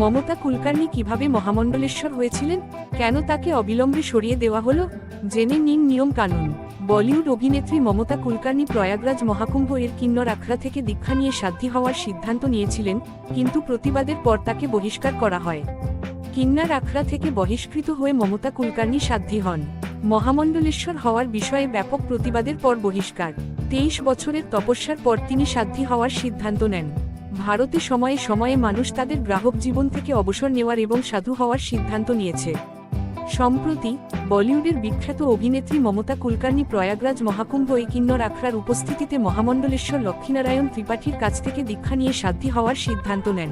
মমতা কুলকার্নি কীভাবে মহামণ্ডলেশ্বর হয়েছিলেন? কেন তাকে অবিলম্বে সরিয়ে দেওয়া হলো? জেনে নিন নিয়ম কানুন। বলিউড অভিনেত্রী মমতা কুলকার্নি প্রয়াগরাজ মহাকুম্ভ এর কিন্নর আখড়া থেকে দীক্ষা নিয়ে সাধ্যি হওয়ার সিদ্ধান্ত নিয়েছিলেন, কিন্তু প্রতিবাদের পর তাকে বহিষ্কার করা হয়। কিন্নার আখড়া থেকে বহিষ্কৃত হয়ে মমতা কুলকার্নি সাধ্যি হন। মহামণ্ডলেশ্বর হওয়ার বিষয়ে ব্যাপক প্রতিবাদের পর বহিষ্কার। তেইশ বছরের তপস্যার পর তিনি সাধ্যী হওয়ার সিদ্ধান্ত নেন। ভারতে সময়ে সময়ে মানুষ তাদের গ্রাহক জীবন থেকে অবসর নেওয়ার এবং সাধু হওয়ার সিদ্ধান্ত নিয়েছে। সম্প্রতি, বলিউডের বিখ্যাত অভিনেত্রী মমতা কুলকার্নি প্রয়াগরাজ মহাকুম্ভ এই কিন্নর আখড়ার উপস্থিতিতে মহামণ্ডলেশ্বর লক্ষ্মীনারায়ণ ত্রিপাঠীর কাছ থেকে দীক্ষা নিয়ে সাধ্যী হওয়ার সিদ্ধান্ত নেন।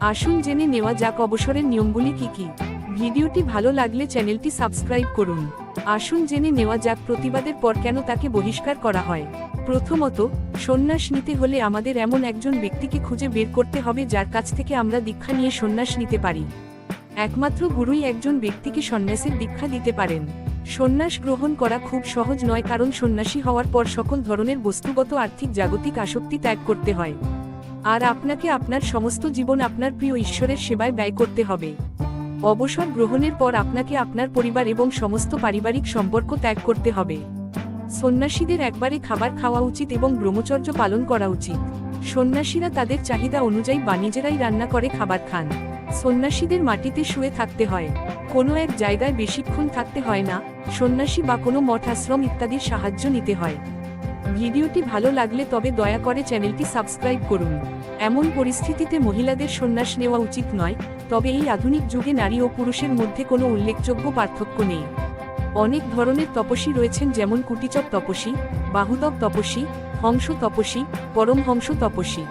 আসুন জেনে নেওয়া যাক অবসরের নিয়মগুলি কি কি। ভিডিওটি ভালো লাগলে চ্যানেলটি সাবস্ক্রাইব করুন। আসুন জেনে নেওয়া যাক প্রতিবাদের পর কেন তাকে বহিষ্কার করা হয়। প্রথমত, সন্ন্যাস নিতে হলে আমাদের এমন একজন ব্যক্তিকে খুঁজে বের করতে হবে যার কাছ থেকে আমরা দীক্ষা নিয়ে সন্ন্যাস নিতে পারি। একমাত্র গুরুই একজন ব্যক্তিকে সন্ন্যাসের দীক্ষা দিতে পারেন। সন্ন্যাস গ্রহণ করা খুব সহজ নয় কারণ সন্ন্যাসী হওয়ার পর সকল ধরনের বস্তুগত আর্থিক জাগতিক আসক্তি ত্যাগ করতে হয়। আর আপনাকে আপনার সমস্ত জীবন আপনার প্রিয় ঈশ্বরের সেবায় ব্যয় করতে হবে। অবসর গ্রহণের পর আপনাকে আপনার পরিবার এবং সমস্ত পারিবারিক সম্পর্ক ত্যাগ করতে হবে। সন্ন্যাসীদের একবারে খাবার খাওয়া উচিত এবং ব্রহ্মচর্য পালন করা উচিত। সন্ন্যাসীরা তাদের চাহিদা অনুযায়ী বা নিজেরাই রান্না করে খাবার খান। সন্ন্যাসীদের মাটিতে শুয়ে থাকতে হয়। কোনো এক জায়গায় বেশিক্ষণ থাকতে হয় না, সন্ন্যাসী বা কোনো মঠ, আশ্রম ইত্যাদির সাহায্য নিতে হয়। ভিডিওটি ভালো লাগলে তবে দয়া করে চ্যানেলটি সাবস্ক্রাইব করুন। এমন পরিস্থিতিতে মহিলাদের সন্ন্যাস নেওয়া উচিত নয়, তবে এই আধুনিক যুগে নারী ও পুরুষের মধ্যে কোনো উল্লেখযোগ্য পার্থক্য নেই। অনেক ধরনের তপস্বী রয়েছেন যেমন কুটিচক তপস্বী বাহুদক তপস্বী, হংস তপস্বী পরমহংস তপস্বী।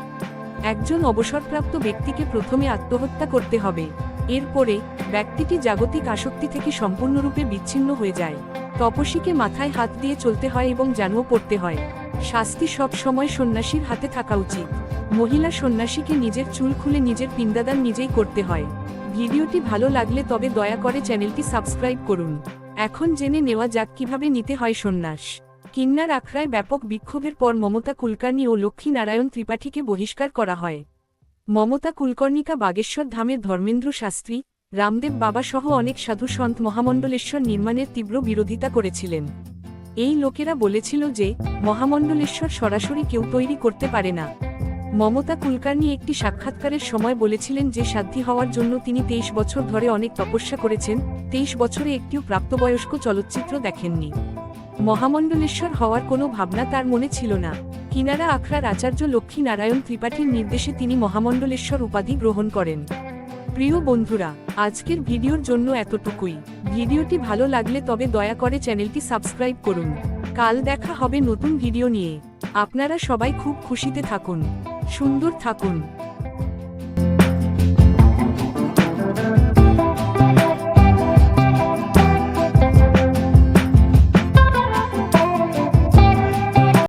একজন অবসরপ্রাপ্ত ব্যক্তিকে প্রথমে আত্মহত্যা করতে হবে। এরপরে ব্যক্তিটি জাগতিক আসক্তি থেকে সম্পূর্ণরূপে বিচ্ছিন্ন হয়ে যায়। তপস্বীকে মাথায় হাত দিয়ে চলতে হয় এবং জানুও পড়তে হয়। শাস্তি সব সময় সন্ন্যাসীর হাতে থাকা উচিত। মহিলা সন্ন্যাসীকে নিজের চুল খুলে নিজের পিণ্ডাদান নিজেই করতে হয়। ভিডিওটি ভালো লাগলে তবে দয়া করে চ্যানেলটি সাবস্ক্রাইব করুন। এখন জেনে নেওয়া যাক কীভাবে নিতে হয় সন্ন্যাস। কিন্নার আখড়ায় ব্যাপক বিক্ষোভের পর মমতা কুলকার্নি ও লক্ষ্মীনারায়ণ ত্রিপাঠীকে বহিষ্কার করা হয়। মমতা কুলকর্ণিকা বাগেশ্বর ধামের ধর্মেন্দ্র শাস্ত্রী রামদেব বাবা সহ অনেক সাধু সন্ত মহামণ্ডলেশ্বর নির্মাণের তীব্র বিরোধিতা করেছিলেন। এই লোকেরা বলেছিল যে, মহামণ্ডলেশ্বর সরাসরি কেউ তৈরি করতে পারে না। মমতা কুলকার্নি একটি সাক্ষাৎকারের সময় বলেছিলেন যে সাধ্যী হওয়ার জন্য তিনি তেইশ বছর ধরে অনেক তপস্যা করেছেন, তেইশ বছরে একটিও প্রাপ্তবয়স্ক চলচ্চিত্র দেখেননি। মহামণ্ডলেশ্বর হওয়ার কোনো ভাবনা তার মনে ছিল না। কিনারা আখড়ার আচার্য লক্ষ্মী নারায়ণ ত্রিপাঠীর নির্দেশে তিনি মহামণ্ডলেশ্বর উপাধি গ্রহণ করেন। প্রিয় বন্ধুরা, আজকের ভিডিওর জন্য এতটুকুই। ভিডিওটি ভালো লাগলে তবে দয়া করে চ্যানেলটি সাবস্ক্রাইব করুন। কাল দেখা হবে নতুন ভিডিও নিয়ে। আপনারা সবাই খুব খুশিতে থাকুন। সুন্দর থাকুন।